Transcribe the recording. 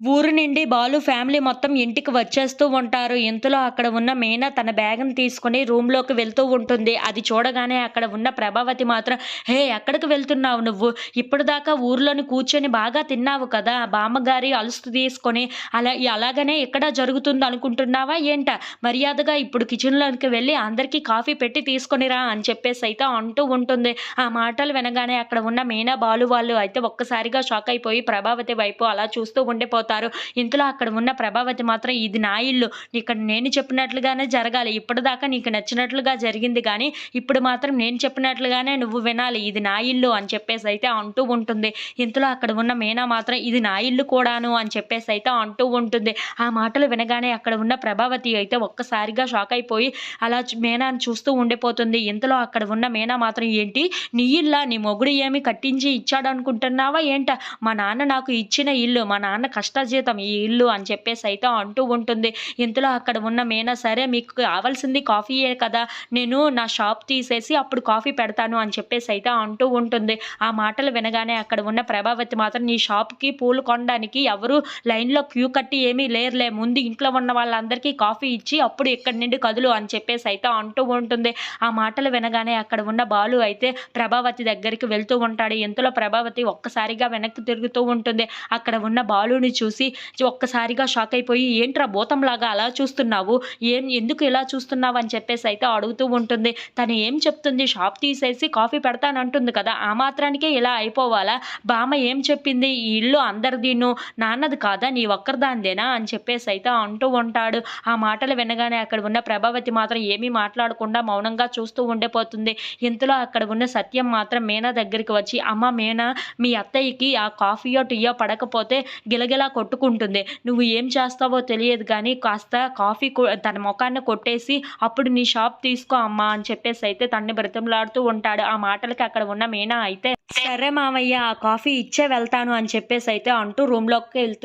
ఊరు నుండి బాలు ఫ్యామిలీ మొత్తం ఇంటికి వచ్చేస్తూ ఉంటారు. ఇంతలో అక్కడ ఉన్న మీనా తన బ్యాగ్‌ని తీసుకొని రూమ్‌లోకి వెళ్తూ ఉంటుంది. అది చూడగానే అక్కడ ఉన్న ప్రభావతి మాత్రం "హే! ఎక్కడికి వెళ్తున్నావు నువ్వు? ఇప్పటిదాకా ఊర్లోని కూర్చొని బాగా తిన్నావు కదా! బామ్మగారి అలుసు తీసుకొని అలా అలాగనే ఇక్కడ జరుగుతుందనుకుంటున్నావా ఏంట? మర్యాదగా ఇప్పుడు కిచెన్‌లోకి వెళ్ళి అందరికీ కాఫీ పెట్టి తీసుకొనిరా అని చెప్పేసి అయితే అంటూ ఉంటుంది. ఆ మాటలు వినగానే అక్కడ ఉన్న మీనా, బాలు వాళ్ళు అయితే ఒక్కసారిగా షాక్ అయిపోయి ప్రభావతి వైపు అలా చూస్తూ ఉండిపోతారు. ఇంతలో అక్కడ ఉన్న ప్రభావతి మాత్రం "ఇది నా ఇల్లు. ఇక్కడ నేను చెప్పినట్లుగానే జరగాలి. ఇప్పటిదాకా నీకు నచ్చినట్లుగా జరిగింది కానీ ఇప్పుడు మాత్రం నేను చెప్పినట్లుగానే నువ్వు వినాలి. ఇది నా ఇల్లు" అని చెప్పేసి అయితే అంటూ ఉంటుంది. ఇంతలో అక్కడ ఉన్న మీనా మాత్రం "ఇది నా ఇల్లు కూడాను" అని చెప్పేసి అయితే అంటూ ఉంటుంది. ఆ మాటలు వినగానే అక్కడ ఉన్న ప్రభావతి అయితే ఒక్కసారిగా షాక్ అయిపోయి అలా చు చూస్తూ ఉండిపోతుంది. ఇంతలో అక్కడ ఉన్న మీనా మాత్రం "ఏంటి? నీ ఇల్లా? నీ మొగుడు ఏమి కట్టించి ఇచ్చాడనుకుంటున్నావా ఏంట? మా నాన్న నాకు ఇచ్చిన ఇల్లు. మా నాన్న కష్టజీతం ఈ ఇల్లు" అని చెప్పేసి అయితే అంటూ ఉంటుంది. ఇంతలో అక్కడ ఉన్న మేనా "సరే మీకు కావాల్సింది కాఫీయే కదా! నేను నా షాప్ తీసేసి అప్పుడు కాఫీ పెడతాను" అని చెప్పేసి అయితే అంటూ ఉంటుంది. ఆ మాటలు వినగానే అక్కడ ఉన్న ప్రభావతి మాత్రం "నీ షాప్‌కి పూలు కొనడానికి ఎవరు లైన్‌లో క్యూ కట్టి ఏమీ లేరులే. ముందు ఇంట్లో ఉన్న వాళ్ళందరికీ కాఫీ ఇచ్చి అప్పుడు ఇక్కడి నుండి కదులు" అని చెప్పేసి అయితే అంటూ ఉంటుంది. ఆ మాటలు వినగానే అక్కడ ఉన్న బాలు అయితే ప్రభావతి దగ్గరికి వెళ్తూ ఉంటాడు. ఇంతలో ప్రభావతి ఒక్కసారిగా వెనక్కి తిరుగుతూ ఉంటుంది. అక్కడ ఉన్న బాలుని చూసి ఒక్కసారిగా షాక్ అయిపోయి "ఏంట్రా భూతంలాగా అలా చూస్తున్నావు? ఏం ఎందుకు ఇలా చూస్తున్నావు?" అని చెప్పేసి అయితే అడుగుతూ ఉంటుంది. తను ఏం చెప్తుంది? షాప్ తీసేసి కాఫీ పెడతానంటుంది కదా! ఆ మాత్రానికే ఇలా అయిపోవాలా? బామ్మ ఏం చెప్పింది? ఈ ఇల్లు అందరిదీను. నాన్నది కాదా? నీ ఒక్కరిదాందేనా అని చెప్పేసి అయితే అంటూ ఉంటాడు. ఆ మాటలు వినగానే అక్కడ ఉన్న ప్రభావతి మాత్రం ఏమీ మాట్లాడకుండా మౌనంగా చూస్తూ ఉండిపోతుంది. ఇంతలో అక్కడ ఉన్న సత్యం మాత్రం మీనా దగ్గరికి వచ్చి "అమ్మ మీనా, మీ అత్తయ్యకి ఆ కాఫీయో, టీయో పడకపోతే గిలగిలా కొట్టుకుంటుంది. నువ్వు ఏం చేస్తావో తెలియదు కానీ కాస్త కాఫీ తన ముఖాన్ని కొట్టేసి అప్పుడు నీ షాప్ తీసుకో అమ్మా" అని చెప్పేసి అయితే తనని బ్రతిమలాడుతూ ఉంటాడు. ఆ మాటలకి అక్కడ ఉన్న మీనా అయితే "సరే మావయ్య ఆ కాఫీ ఇచ్చే వెళ్తాను" అని చెప్పేసి అయితే అంటూ రూమ్‌లోకి వెళ్తూ